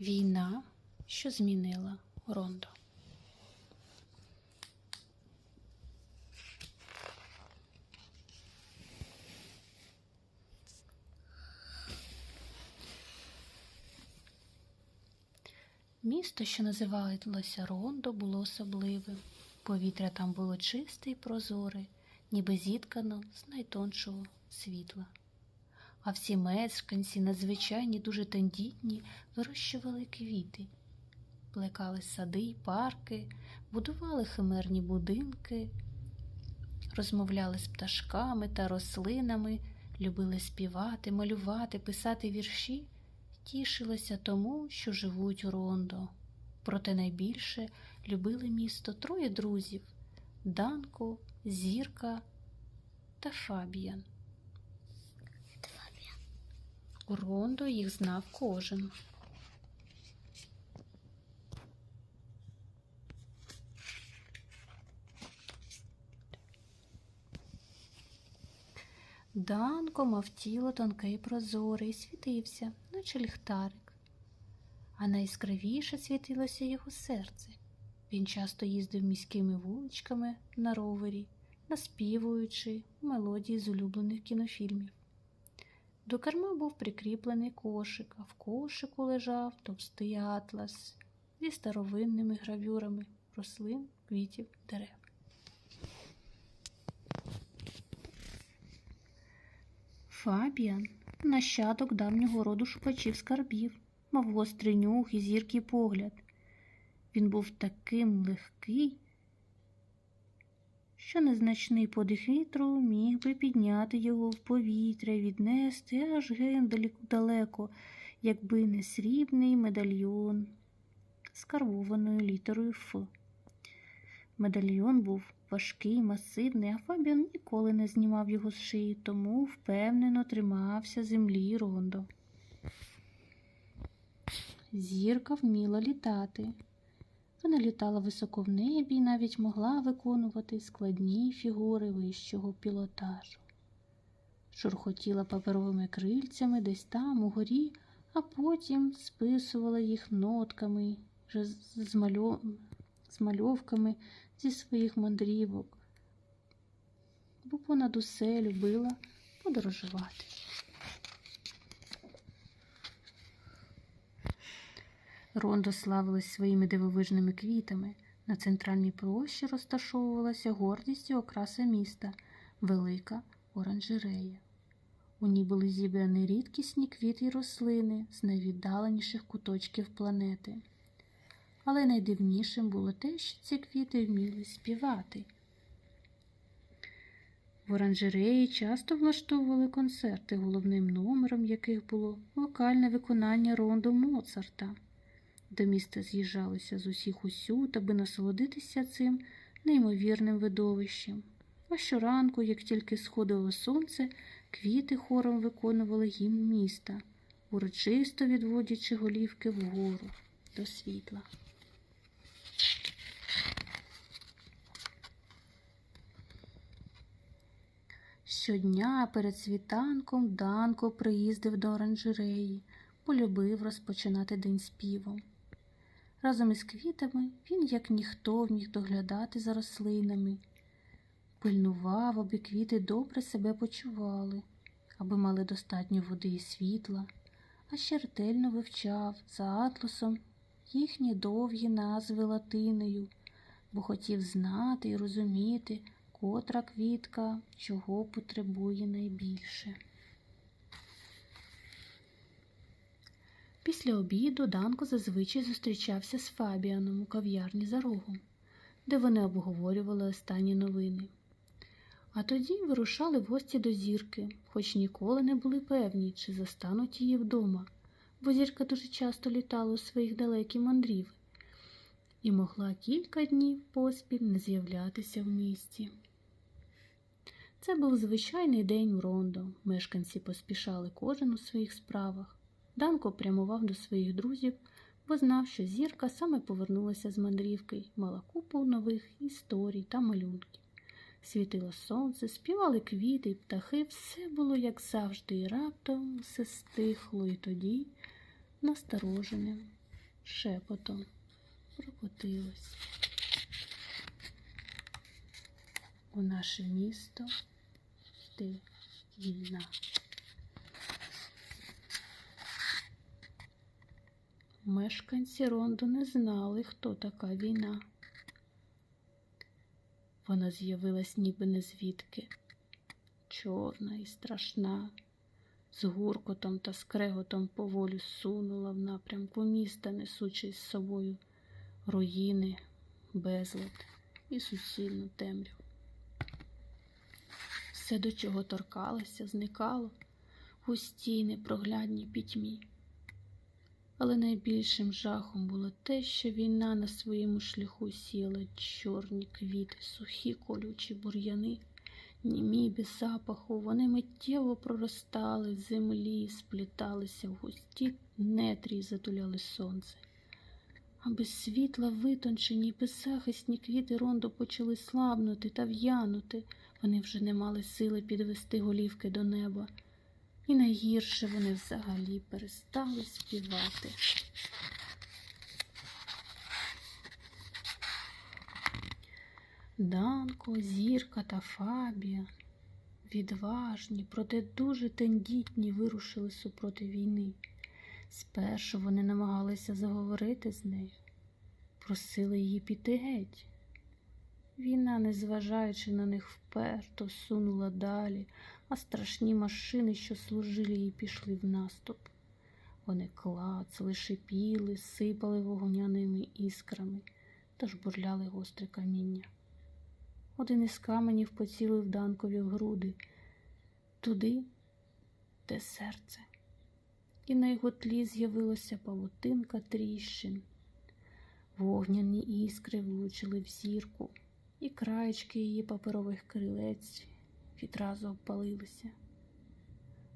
Війна, що змінила Рондо. Місто, що називалося Рондо, було особливим. Повітря там було чисте й прозоре, ніби зіткано з найтоншого світла. А всі мешканці, надзвичайні, дуже тендітні, вирощували квіти, плекали сади й парки, будували химерні будинки, розмовляли з пташками та рослинами, любили співати, малювати, писати вірші, тішилися тому, що живуть у Рондо. Проте найбільше любили місто троє друзів Данко, Зірка та Фабіан. У Рондо їх знав кожен. Данко мав тіло тонке й прозоре і світився, наче ліхтарик. А найяскравіше світилося його серце. Він часто їздив міськими вуличками на ровері, наспівуючи мелодії з улюблених кінофільмів. До керма був прикріплений кошик, а в кошику лежав товстий атлас зі старовинними гравюрами рослин, квітів, дерев. Фабіан, нащадок давнього роду шукачів скарбів, мав гострий нюх і зіркий погляд. Він був таким легкий, що незначний подих вітру міг би підняти його в повітря віднести аж ген далеко- якби не срібний медальйон з карбованою літерою Ф. Медальйон був важкий, масивний, а Фабіан ніколи не знімав його з шиї, тому впевнено тримався землі рондо. Зірка вміла літати. Вона літала високо в небі і навіть могла виконувати складні фігури вищого пілотажу. Шурхотіла паперовими крильцями десь там, угорі, а потім списувала їх нотками, з мальовками зі своїх мандрівок, бо понад усе любила подорожувати. Рондо славилась своїми дивовижними квітами. На центральній площі розташовувалася гордість і окраса міста велика оранжерея. У ній були зібрані рідкісні квіти й рослини з найвіддаленіших куточків планети. Але найдивнішим було те, що ці квіти вміли співати. В оранжереї часто влаштовували концерти, головним номером яких було вокальне виконання рондо Моцарта. До міста з'їжджалися з усіх усюд, аби насолодитися цим неймовірним видовищем. А щоранку, як тільки сходило сонце, квіти хором виконували гімн міста, урочисто відводячи голівки вгору до світла. Щодня перед світанком Данко приїздив до оранжереї, полюбив розпочинати день співом. Разом із квітами він, як ніхто, вміг доглядати за рослинами, пильнував, аби квіти добре себе почували, аби мали достатньо води і світла, а ще ретельно вивчав за атласом їхні довгі назви латиною, бо хотів знати і розуміти, котра квітка чого потребує найбільше. Після обіду Данко зазвичай зустрічався з Фабіаном у кав'ярні за рогом, де вони обговорювали останні новини. А тоді вирушали в гості до зірки, хоч ніколи не були певні, чи застануть її вдома, бо зірка дуже часто літала у своїх далекі мандріви і могла кілька днів поспіль не з'являтися в місті. Це був звичайний день у Рондо. Мешканці поспішали кожен у своїх справах. Данко прямував до своїх друзів, бо знав, що зірка саме повернулася з мандрівки мала купу нових історій та малюнків. Світило сонце, співали квіти птахи, все було як завжди, і раптом все стихло, і тоді, настороженим, шепотом прокотилось. У наше місто йде війна. Мешканці Ронду не знали, хто така війна. Вона з'явилась ніби не звідки, чорна і страшна, з гуркотом та скреготом поволі сунула в напрямку міста, несучи з собою руїни, безлад і суцільну темряву. Все, до чого торкалося, зникало в густій непроглядній пітьмі. Але найбільшим жахом було те, що війна на своєму шляху сіяла чорні квіти, сухі колючі бур'яни, німі без запаху, вони миттєво проростали в землі, спліталися в густі нетрі і затуляли сонце. А без світла витончені й беззахисні квіти рондо почали слабнути та в'янути. Вони вже не мали сили підвести голівки до неба. І найгірше вони взагалі перестали співати. Данко, Зірка та Фабія, відважні, проте дуже тендітні, вирушили супроти війни. Спершу вони намагалися заговорити з нею, просили її піти геть. Війна, незважаючи на них вперто, сунула далі, а страшні машини, що служили їй, пішли в наступ. Вони клацали, шипіли, сипали вогняними іскрами та жбурляли гостре каміння. Один із каменів поцілив Данкові в груди, туди, де серце, і на його тлі з'явилася павутинка тріщин. Вогняні іскри влучили в зірку, і краєчки її паперових крилець відразу обпалилися.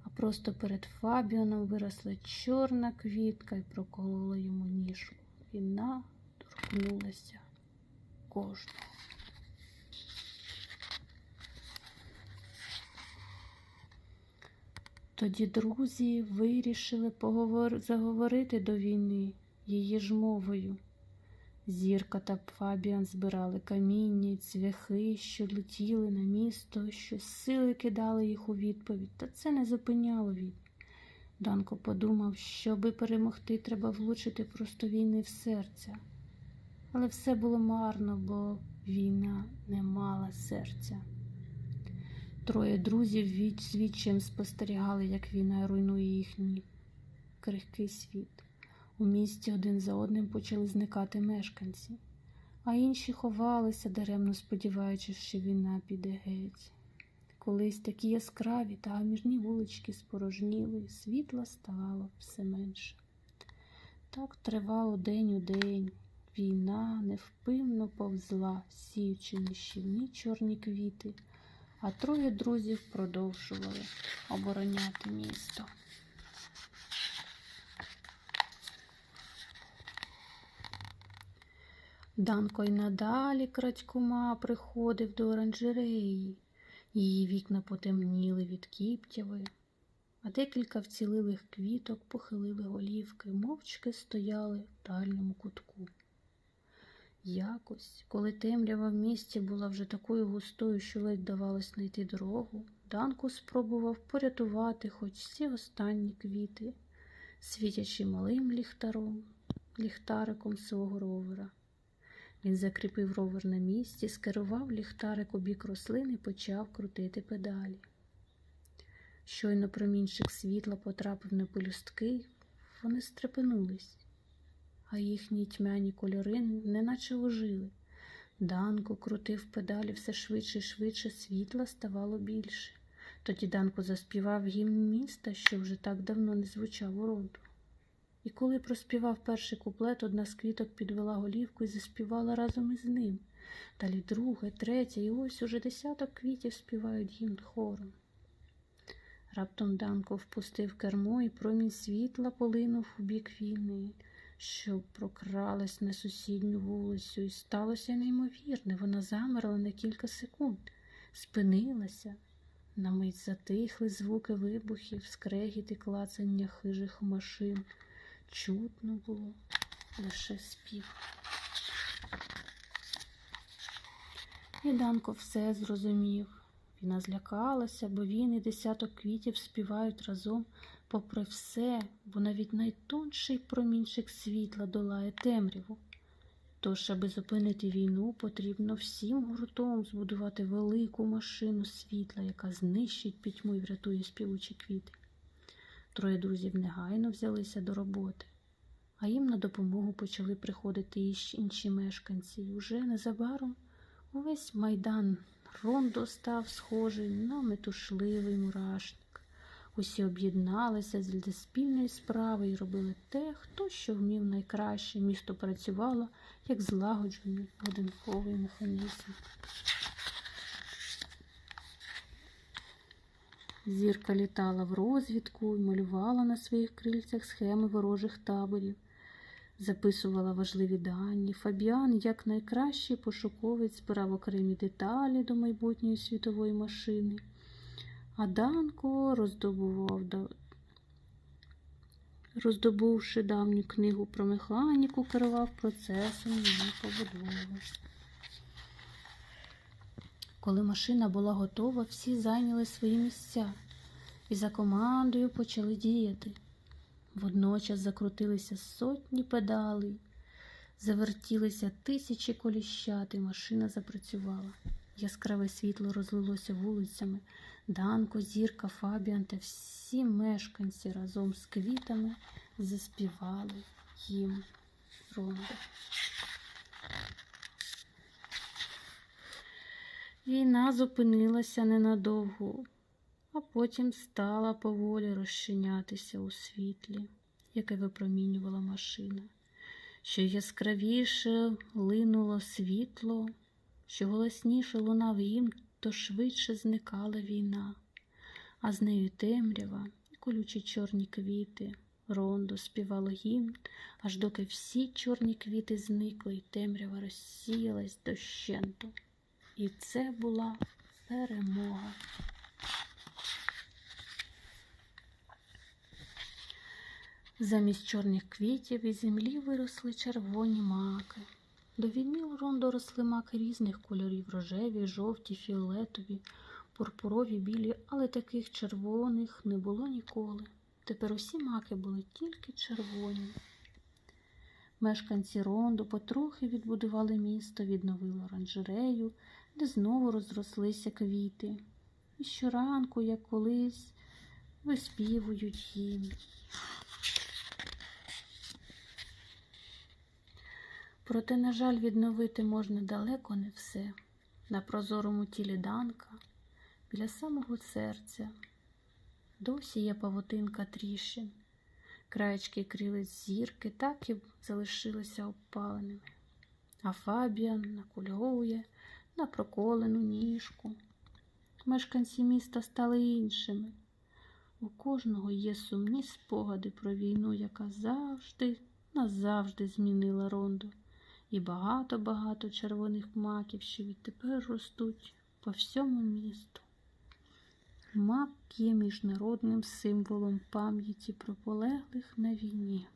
А просто перед Фабіоном виросла чорна квітка і проколола йому ніжку. Війна торкнулася кожного. Тоді друзі вирішили поговор... заговорити до війни її ж мовою. Зірка та Фабіан збирали каміння й цвяхи, що летіли на місто, що сили кидали їх у відповідь, та це не зупиняло від. Данко подумав, щоби перемогти, треба влучити просто війни в серця. Але все було марно, бо війна не мала серця. Троє друзів відсвідчим спостерігали, як війна руйнує їхній крихкий світ. У місті один за одним почали зникати мешканці, а інші ховалися, даремно сподіваючись, що війна піде геть. Колись такі яскраві та гамірні вулички спорожніли, світла ставало все менше. Так тривало день у день. Війна невпинно повзла, сіючи нищівні чорні квіти, а троє друзів продовжували обороняти місто. Данко й надалі крадькома приходив до оранжереї. Її вікна потемніли від кіптяви, а декілька вцілилих квіток похилили голівки, мовчки стояли в дальньому кутку. Якось, коли темрява в місті була вже такою густою, що ледь давалось знайти дорогу, Данко спробував порятувати хоч ці останні квіти, світячи малим ліхтаром, ліхтариком свого ровера. Він закріпив ровер на місці, скерував ліхтарик у бік рослин і почав крутити педалі. Щойно промінчик світла потрапив на пелюстки, вони стрепенулись, а їхні тьмяні кольори неначе ожили. Данко крутив педалі все швидше і швидше, світла ставало більше. Тоді Данко заспівав гімн міста, що вже так давно не звучав у роду. І коли проспівав перший куплет, одна з квіток підвела голівку і заспівала разом із ним. Далі друге, третє, і ось уже десяток квітів співають гімн хором. Раптом Данко впустив кермо, і промінь світла полинув у бік війни, що прокралась на сусідню вулицю, і сталося неймовірне. Вона замерла на кілька секунд, спинилася. На мить затихли звуки вибухів, скрегіт і клацання хижих машин. Чутно було, лише спів. І Данко все зрозумів. Вона злякалася, бо він і десяток квітів співають разом, попри все, бо навіть найтонший промінчик світла долає темряву. Тож, аби зупинити війну, потрібно всім гуртом збудувати велику машину світла, яка знищить пітьму і врятує співучі квіти. Троє друзів негайно взялися до роботи, а їм на допомогу почали приходити і інші мешканці. І уже незабаром увесь майдан Рондо став схожий на метушливий мурашник. Усі об'єдналися для спільної справи і робили те, хто що вмів найкраще. Місто працювало як злагоджений годинковий механізм. Зірка літала в розвідку і малювала на своїх крильцях схеми ворожих таборів, записувала важливі дані. Фабіан, як найкращий пошуковець, збирав окремі деталі до майбутньої світової машини, а Данко роздобував, роздобувши давню книгу про механіку, керував процесом її побудови. Коли машина була готова, всі зайняли свої місця і за командою почали діяти. Водночас закрутилися сотні педалей, завертілися тисячі коліщат, і машина запрацювала. Яскраве світло розлилося вулицями. Данко, Зірка, Фабіан та всі мешканці разом з квітами заспівали їм рондо. Війна зупинилася ненадовго, а потім стала поволі розчинятися у світлі, яке випромінювала машина. Що яскравіше линуло світло, що голосніше лунав гімн, то швидше зникала війна, а з нею темрява і колючі чорні квіти. Рондо співало гімн, аж доки всі чорні квіти зникли, і темрява розсіялась дощенту. І це була перемога. Замість чорних квітів із землі виросли червоні маки. До у Рондо росли маки різних кольорів рожеві, жовті, фіолетові, пурпурові, білі, але таких червоних не було ніколи. Тепер усі маки були тільки червоні. Мешканці Рондо потрохи відбудували місто, відновили оранжерею, де знову розрослися квіти. І щоранку, як колись, виспівують їм. Проте, на жаль, відновити можна далеко не все. На прозорому тілі Данка, біля самого серця, досі є павутинка тріщин. Краєчки крилиць зірки так і залишилися обпаленими. А Фабіан накульовує на проколену ніжку. Мешканці міста стали іншими. У кожного є сумні спогади про війну, яка завжди, назавжди змінила Ронду. І багато-багато червоних маків, що відтепер ростуть по всьому місту. Мак є міжнародним символом пам'яті про полеглих на війні.